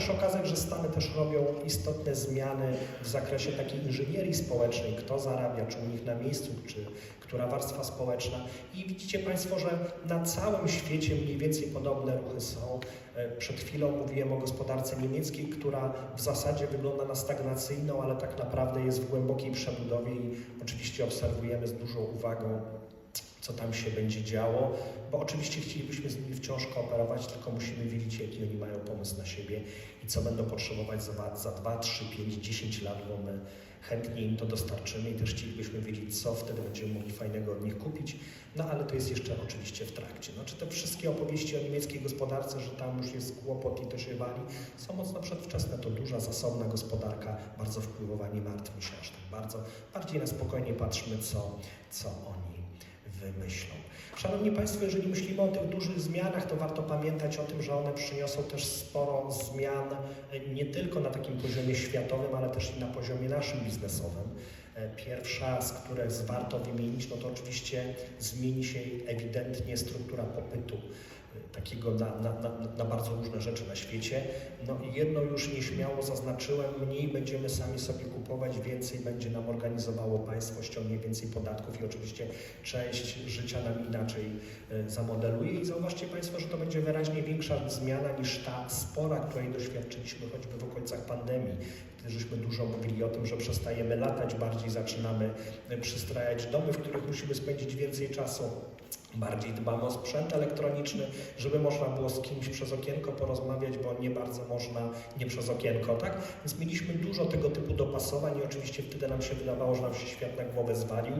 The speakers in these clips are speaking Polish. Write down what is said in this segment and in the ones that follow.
też okazać, że Stany też robią istotne zmiany w zakresie takiej inżynierii społecznej, kto zarabia, czy u nich na miejscu, czy która warstwa społeczna. I widzicie Państwo, że na całym świecie mniej więcej podobne ruchy są. E, Przed chwilą mówiłem o gospodarce niemieckiej, która w zasadzie wygląda na stagnacyjną, ale tak naprawdę jest w głębokiej przebudowie i oczywiście obserwujemy z dużą uwagą co tam się będzie działo, bo oczywiście chcielibyśmy z nimi wciąż kooperować, tylko musimy wiedzieć, jaki oni mają pomysł na siebie i co będą potrzebować za, za 2, 3, 5, 10 lat, bo my chętnie im to dostarczymy i też chcielibyśmy wiedzieć, co wtedy będziemy mogli fajnego od nich kupić, no ale to jest jeszcze oczywiście w trakcie. Znaczy te wszystkie opowieści o niemieckiej gospodarce, że tam już jest kłopot i to się wali, są mocno przedwczesne. To duża, zasobna gospodarka, bardzo wpływowa, nie martwmy się aż tak bardzo. Bardziej na spokojnie patrzmy, co, co oni wymyślą. Szanowni Państwo, jeżeli myślimy o tych dużych zmianach, to warto pamiętać o tym, że one przyniosą też sporo zmian e, nie tylko na takim poziomie światowym, ale też i na poziomie naszym biznesowym. E, Pierwsza, z których warto wymienić, no to oczywiście zmieni się ewidentnie struktura popytu takiego na, na, na, na bardzo różne rzeczy na świecie. No i jedno już nieśmiało zaznaczyłem, mniej będziemy sami sobie kupować, więcej będzie nam organizowało państwo, ściągnie więcej podatków i oczywiście część życia nam inaczej e, zamodeluje. I zauważcie Państwo, że to będzie wyraźnie większa zmiana niż ta spora, której doświadczyliśmy choćby w okolicach pandemii, kiedy żeśmy dużo mówili o tym, że przestajemy latać, bardziej zaczynamy e, przystrajać domy, w których musimy spędzić więcej czasu. Bardziej dbamy o sprzęt elektroniczny, żeby można było z kimś przez okienko porozmawiać, bo nie bardzo można nie przez okienko, tak? Więc mieliśmy dużo tego typu dopasowań i oczywiście wtedy nam się wydawało, że nam się świat na głowę zwalił,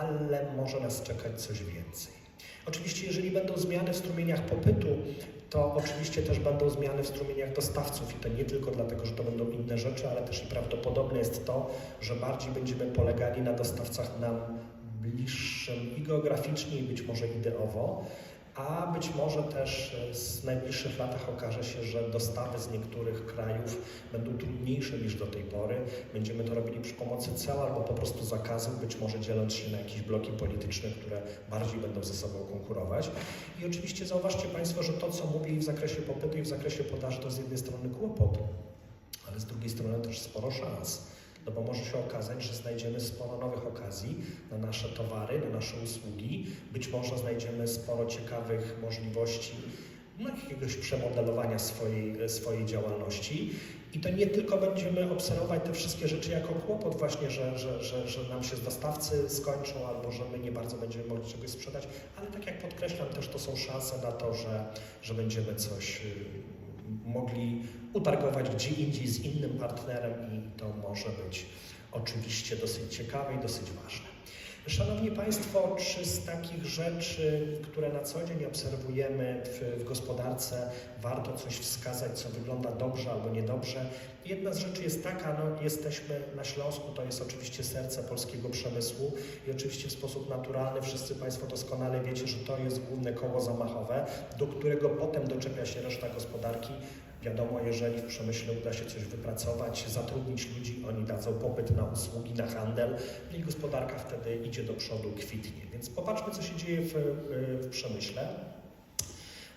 ale może nas czekać coś więcej. Oczywiście, jeżeli będą zmiany w strumieniach popytu, to oczywiście też będą zmiany w strumieniach dostawców i to nie tylko dlatego, że to będą inne rzeczy, ale też i prawdopodobne jest to, że bardziej będziemy polegali na dostawcach nam bliższym i geograficznie, i być może ideowo, a być może też e, w najbliższych latach okaże się, że dostawy z niektórych krajów będą trudniejsze niż do tej pory. Będziemy to robili przy pomocy ceł albo po prostu zakazów, być może dzieląc się na jakieś bloki polityczne, które bardziej będą ze sobą konkurować. I oczywiście zauważcie Państwo, że to, co mówię i w zakresie popytu, i w zakresie podaży, to z jednej strony kłopot, ale z drugiej strony też sporo szans. No bo może się okazać, że znajdziemy sporo nowych okazji na nasze towary, na nasze usługi. Być może znajdziemy sporo ciekawych możliwości no, jakiegoś przemodelowania swojej, swojej działalności. I to nie tylko będziemy obserwować te wszystkie rzeczy jako kłopot właśnie, że, że, że, że nam się dostawcy skończą albo że my nie bardzo będziemy mogli czegoś sprzedać, ale tak jak podkreślam, też to są szanse na to, że, że będziemy coś y, mogli utargować gdzie indziej z innym partnerem i to może być oczywiście dosyć ciekawe i dosyć ważne. Szanowni Państwo, czy z takich rzeczy, które na co dzień obserwujemy w, w, gospodarce, warto coś wskazać, co wygląda dobrze albo niedobrze? Jedna z rzeczy jest taka, no jesteśmy na Śląsku, to jest oczywiście serce polskiego przemysłu i oczywiście w sposób naturalny wszyscy Państwo doskonale wiecie, że to jest główne koło zamachowe, do którego potem doczepia się reszta gospodarki. Wiadomo, jeżeli w przemyśle uda się coś wypracować, zatrudnić ludzi, oni dadzą popyt na usługi, na handel i gospodarka wtedy idzie do przodu, kwitnie. Więc popatrzmy, co się dzieje w, w przemyśle.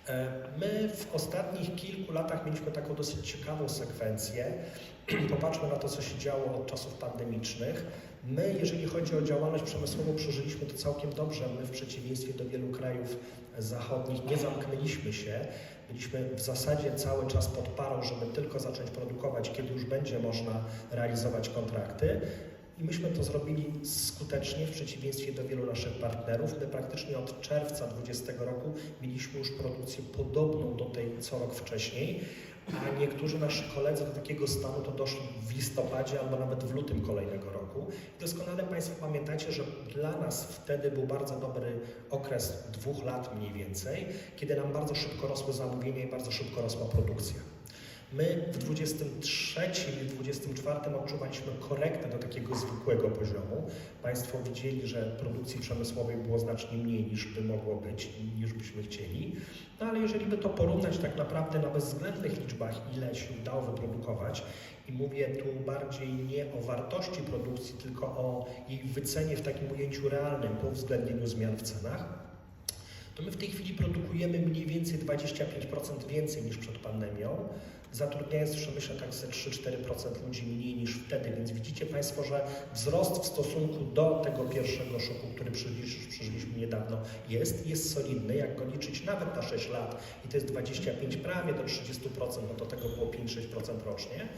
E, My w ostatnich kilku latach mieliśmy taką dosyć ciekawą sekwencję. Popatrzmy na to, co się działo od czasów pandemicznych. My, jeżeli chodzi o działalność przemysłową, przeżyliśmy to całkiem dobrze. My, w przeciwieństwie do wielu krajów zachodnich, nie zamknęliśmy się. Byliśmy w zasadzie cały czas pod parą, żeby tylko zacząć produkować, kiedy już będzie można realizować kontrakty. I myśmy to zrobili skutecznie w przeciwieństwie do wielu naszych partnerów. My praktycznie od czerwca 2020 roku mieliśmy już produkcję podobną do tej co rok wcześniej, a niektórzy nasi koledzy do takiego stanu to doszli w listopadzie albo nawet w lutym kolejnego roku. Doskonale Państwo pamiętacie, że dla nas wtedy był bardzo dobry okres dwóch lat mniej więcej, kiedy nam bardzo szybko rosły zamówienia i bardzo szybko rosła produkcja. My w 23 i 24 odczuwaliśmy korektę do takiego zwykłego poziomu. Państwo widzieli, że produkcji przemysłowej było znacznie mniej niż by mogło być, niż byśmy chcieli. No ale jeżeli by to porównać tak naprawdę na bezwzględnych liczbach, ile się udało wyprodukować, i mówię tu bardziej nie o wartości produkcji, tylko o jej wycenie w takim ujęciu realnym po uwzględnieniu zmian w cenach, to my w tej chwili produkujemy mniej więcej 25% więcej niż przed pandemią, zatrudniając jeszcze myślę tak ze 3-4% ludzi mniej niż wtedy, więc widzicie Państwo, że wzrost w stosunku do tego pierwszego szoku, który przeżyliśmy niedawno jest, jest solidny, jak go liczyć nawet na 6 lat i to jest 25 prawie do 30%, no to tego było 5-6% rocznie.